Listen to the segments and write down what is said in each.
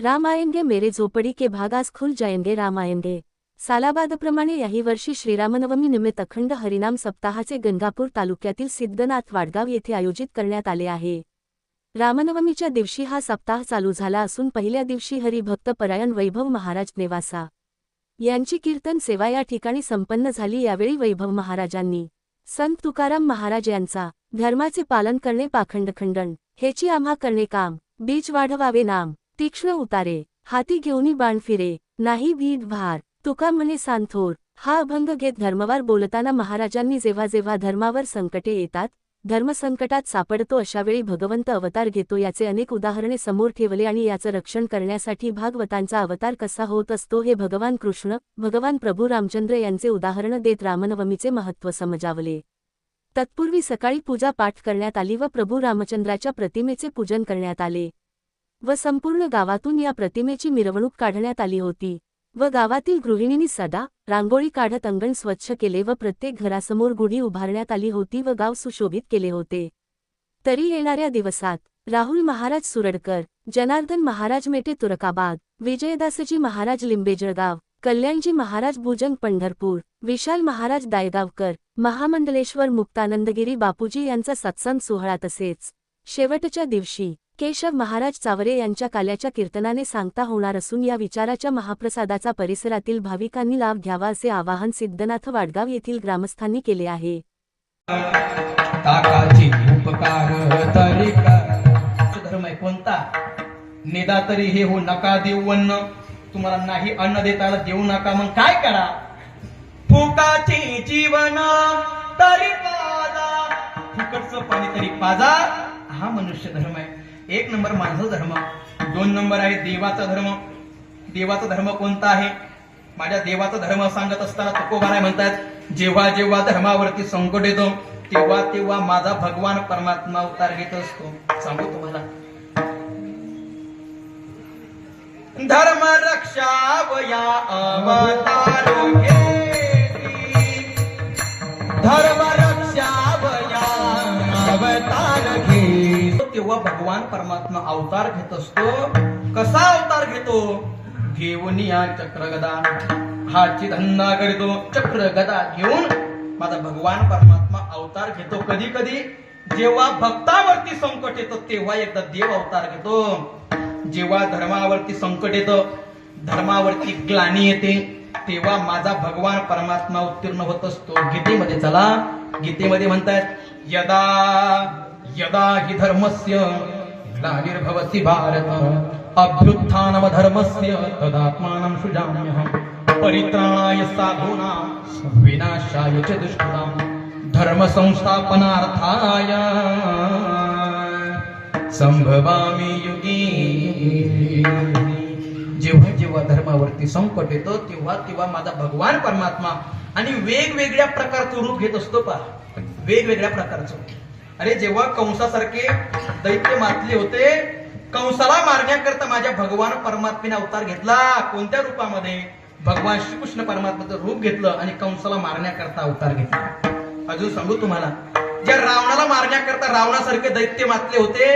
राम आएंगे मेरे झोपडी के भाग आज खुल जाएंगे राम आएंगे सालाबादप्रमाणे याही वर्षी श्रीरामनवमी निमित्त अखंड हरिनाम सप्ताहाचे गंगापूर तालुक्यातील सिद्धनाथ वाडगाव येथे आयोजित करण्यात आले आहे. रामनवमीच्या दिवशी हा सप्ताह चालू झाला असून पहिल्या दिवशी हरिभक्त परायण वैभव महाराज नेवासा. यांची कीर्तन सेवा या ठिकाणी संपन्न झाली यावेळी वैभव महाराजांनी संत तुकाराम महाराज यांचा धर्माचे पालन करणे पाखंड खंडन हेची आम्हा करणे काम बीज वाढवावे नाम तीक्ष्ण उतारे हाती घेऊनी बाण फिरे नाही भीड भार तुका म्हणे सांथोर. हा अभंग घेत धर्मवार बोलताना महाराजांनी जेव्हा जेव्हा धर्मावर संकटे येतात धर्मसंकटात सापडतो अशावेळी भगवंत अवतार घेतो याचे अनेक उदाहरणे समोर ठेवले आणि याचं रक्षण करण्यासाठी भागवतांचा अवतार कसा होत असतो हे भगवान कृष्ण भगवान प्रभू रामचंद्र यांचे उदाहरण देत रामनवमीचे महत्त्व समजावले. तत्पूर्वी सकाळी पूजा पाठ करण्यात आली व प्रभू रामचंद्राच्या प्रतिमेचे पूजन करण्यात आले. व संपूर्ण गावातून या प्रतिमेची मिरवणूक काढण्यात आली होती. व गावातील गृहिणींनी सदा रांगोळी काढत अंगण स्वच्छ केले व प्रत्येक घरासमोर गुढी उभारण्यात आली होती व गाव सुशोभित केले होते. तरी येणाऱ्या दिवसात राहुल महाराज सुरडकर जनार्दन महाराज मेटे तुरकाबाद विजयदासजी महाराज लिंबेजळगाव कल्याणजी महाराज भुजंग पंढरपूर विशाल महाराज दायगावकर महामंडलेश्वर मुक्तानंदगिरी बापूजी यांचा सत्संग सोहळा तसेच शेवटच्या दिवशी केशव महाराज चावरे यांच्या काल्याच्या कीर्तनाने सांगता होणार असून या विचाराच्या महाप्रसादाचा परिसरातील भाविकांनी लाभ घ्यावा असे आवाहन सिद्धनाथ वाडगाव येथील ग्रामस्थांनी केले आहे. धर्म आहे कोणता? निदा तरी हे हो नका देऊ अन्न तुम्हाला नाही अन्न देता देऊ नका मग काय करा? फुकाचे जीवन तरी पाजा. फुकटचं पाणी तरी पाजा. हा मनुष्य धर्म आहे. एक नंबर माझा धर्म दोन नंबर आहे देवाचा धर्म. देवाचा धर्म कोणता आहे? माझ्या देवाचा धर्म सांगत असताना तुकोबाराय म्हणतात जेव्हा जेव्हा धर्मावरती संकट येतो तेव्हा तेव्हा माझा भगवान परमात्मा अवतार घेत असतो. सांगू तुम्हाला. धर्म रक्षावया अवतार घेती. धर्म जेव्हा भगवान परमात्मा अवतार घेत असतो कसा अवतार घेतो? घेऊन या चक्रगदा. हाची धंदा करीतो चक्रगदा घेऊन माझा भगवान परमात्मा अवतार घेतो. कधी कधी जेव्हा भक्तावरती संकट येतो तेव्हा एकदा देव अवतार घेतो. जेव्हा धर्मावरती संकट येतं धर्मावरती ग्लानी येते तेव्हा माझा भगवान परमात्मा उत्तीर्ण होत असतो. गीतेमध्ये चला. गीतेमध्ये म्हणतात यदा यदा हि धर्मस्य ग्लानिर्भवति भारत अभ्युत्थानम धर्मस्य तदात्मानं सृजाम्यहम् परित्राणाय साधूनां विनाशाय च दुष्कृतां धर्मसंस्थापनार्थाय संभवामि युगी। जेव्हा जेव्हा धर्मावरती संकट येतो तेव्हा तेव्हा माझा भगवान परमात्मा आणि वेगवेगळ्या प्रकारचं रूप घेत असतो पा वेगवेगळ्या प्रकारचं. अरे जेव्हा कंसासारखे दैत्य मातले होते कंसाला मारण्याकरता माझ्या भगवान परमात्मेने अवतार घेतला. कोणत्या रूपामध्ये? भगवान श्रीकृष्ण परमात्म्याचं रूप घेतलं आणि कंसाला मारण्याकरता अवतार घेतला. अजून सांगू तुम्हाला ज्या रावणाला मारण्याकरता रावणासारखे दैत्य मातले होते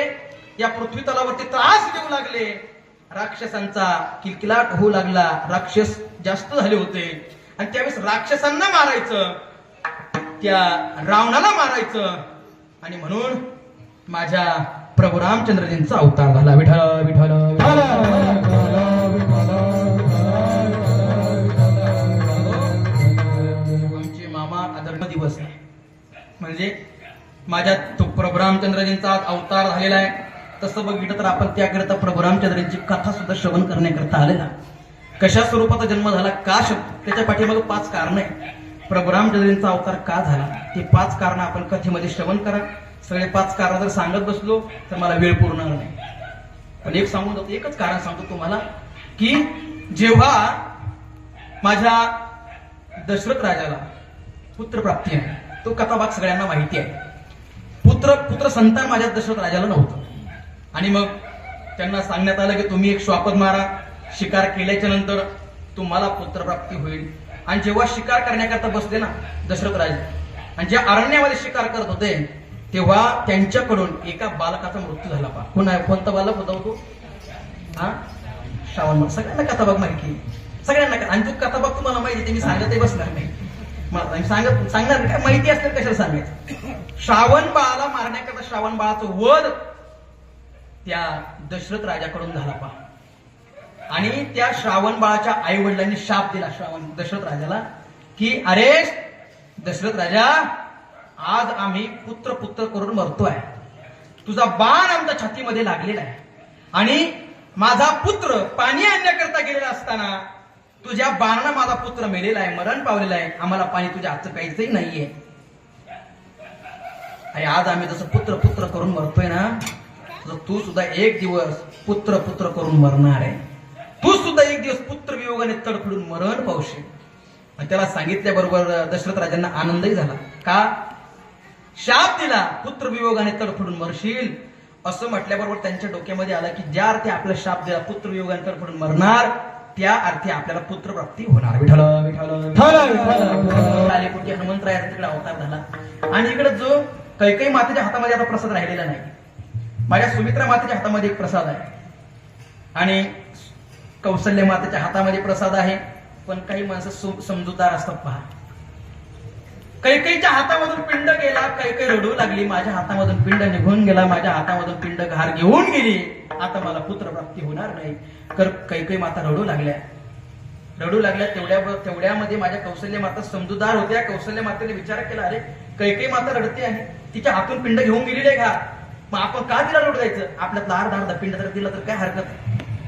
या पृथ्वी तलावरती त्रास देऊ लागले. राक्षसांचा किलकिलाट होऊ लागला. राक्षस जास्त झाले होते. आणि त्यावेळेस राक्षसांना मारायचं. त्या रावणाला मारायचं. आणि म्हणून माझ्या प्रभू रामचंद्रजींचा अवतार झाला. विठ्ठल विठ्ठल आमचे मामा अधर्म दिवस. म्हणजे माझ्या तो प्रभू रामचंद्रजींचा आज अवतार झालेला आहे. तसं बघितलं तर आपण त्याकरिता प्रभू रामचंद्रजींची कथा सुद्धा श्रवण करण्याकरता आलेला. कशा स्वरूपाचा जन्म झाला का शब्द त्याच्या पाठीमागे पाच कारण आहे प्रभू रामचंद्रांचा अवतार का झाला? ते पाच कारण आपण कथेमध्ये श्रवण करा. सगळे पाच कारण जर सांगत बसलो तर मला वेळ पूर्ण नाही. पण एक सांगून जातो एकच कारण सांगतो तुम्हाला की जेव्हा माझ्या दशरथ राजाला पुत्र प्राप्ती आहे तो कथाभाग सगळ्यांना माहिती आहे. पुत्र पुत्र संतान माझ्या दशरथ राजाला नव्हतं. आणि मग त्यांना सांगण्यात आलं की तुम्ही एक श्वापद मारा. शिकार केल्याच्यानंतर तुम्हाला पुत्रप्राप्ती होईल. आणि जेव्हा शिकार करण्याकरता बसले ना दशरथ राजे. आणि ज्या अरण्यामध्ये शिकार करत होते तेव्हा त्यांच्याकडून एका बालकाचा मृत्यू झाला पा कोण आहे? कोणता बालक होता तो? हा? श्रावण बाळ सगळ्यांना कथाबाग माहिती. सगळ्यांना आणि तो कथाबाग तुम्हाला माहिती आहे, ते मी सांगतही बसणार नाही. मला सांगत सांगणार काय माहिती असलं कशाला सांगायचं? श्रावण बाळाला मारण्याकरता श्रावण बाळाचं वध त्या दशरथ राजाकडून झाला पहा. आणि त्या श्रावण बाळाच्या आई वडिलांनी शाप दिला. श्रावण दशरथ राजाला की अरे दशरथ राजा आज आम्ही पुत्र पुत्र करून मरतोय. तुझा बाण आमच्या छातीमध्ये लागलेला आहे. आणि माझा पुत्र पाणी आणण्याकरता गेलेला असताना तुझ्या बाणानं माझा पुत्र मेलेला आहे मरण पावलेला आहे. आम्हाला पाणी तुझ्या हातचं काहीचही नाहीये. आणि आज आम्ही जसं पुत्र पुत्र करून मरतोय ना तू सुद्धा एक दिवस पुत्र पुत्र करून मरणार आहे. सुद्धा एक दिवस पुत्र वियोगाने तडफडून मरण पावशील आणि त्याला सांगितल्याबरोबर दशरथ राजांना आनंदही झाला. का? शाप दिला. पुत्र वियोगाने तडफडून मरशील. असं म्हटल्याबरोबर त्यांच्या डोक्यामध्ये आलं की ज्या अर्थी आपला शाप दिला पुत्र वियोगाने तडफडून मरणार त्या अर्थी आपल्याला पुत्र प्राप्ती होणार. विठ्ठल, विठ्ठल. आलेपुटी हनुमंतरायाचा तिकडे अवतार झाला. आणि इकडे जो कैकई मातेच्या हातामध्ये आता प्रसाद राहिलेला नाही. माझ्या सुमित्रा मातेच्या हातामध्ये एक प्रसाद आहे. आणि कौशल्य मातेच्या हातामध्ये प्रसाद आहे. पण काही माणसं समजूतदार असतात पहा. कैकईच्या हातामधून पिंड गेला कैकई रडू लागली माझ्या हातामधून पिंड निघून गेला माझ्या हातामधून पिंड घार घेऊन गेली. आता मला पुत्र प्राप्ती होणार नाही. तर कैकई माता रडू लागल्या. रडू लागल्या तेवढ्या तेवढ्यामध्ये माझ्या कौशल्य माता समजूदार होत्या. कौशल्य मातेने विचार केला अरे कैकई माता रडते आहे तिच्या हातून पिंड घेऊन गेलेली आहे घार. मग आपण का तिला रडू द्यायचं? आपल्यातला अर्धा धार पिंड जर दिला तर काय हरकत?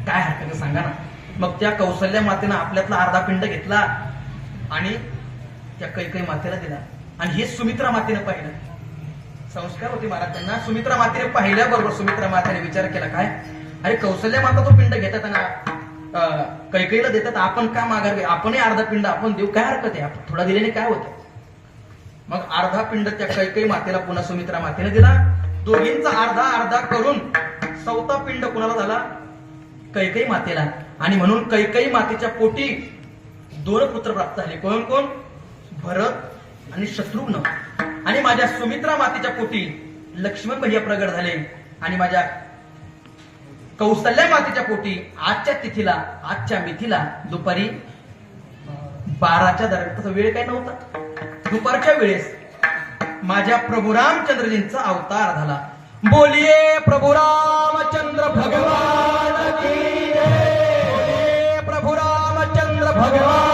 काय हरकत सांगा ना. मग त्या कौशल्य मातेनं आपल्यातला अर्धा पिंड घेतला आणि त्या कैकई मातेला दिला. आणि हे सुमित्रा मातेनं पाहिलं. संस्कार होते महाराज त्यांना सुमित्रा मातेने पाहिल्याबरोबर सुमित्रा मातेने विचार केला काय? अरे कौशल्य माता तो पिंड घेतात ना कैकईला देतात. आपण का मागावे आपणही अर्धा पिंड आपण देऊ. काय हरकत आहे? आपण थोडा दिल्याने काय होतं? मग अर्धा पिंड त्या कैकई मातेला पुन्हा सुमित्रा मातेने दिला. दोघींचा अर्धा अर्धा करून चौथा पिंड कुणाला झाला? कैकई मातेला. आणि म्हणून कैकई मातेच्या पोटी दोन पुत्र प्राप्त झाले. कोण कोण? भरत आणि शत्रुघ्न. आणि माझ्या सुमित्रा मातेच्या पोटी लक्ष्मण भैया प्रगट झाले. आणि माझ्या कौसल्या मातेच्या पोटी आजच्या तिथीला आजच्या मिथीला दुपारी बाराच्या दरम्यान. वेळ काय नव्हता. दुपारच्या वेळेस माझ्या प्रभू रामचंद्रजींचा अवतार झाला. बोलिये प्रभू रामचंद्र भगवान! की जय.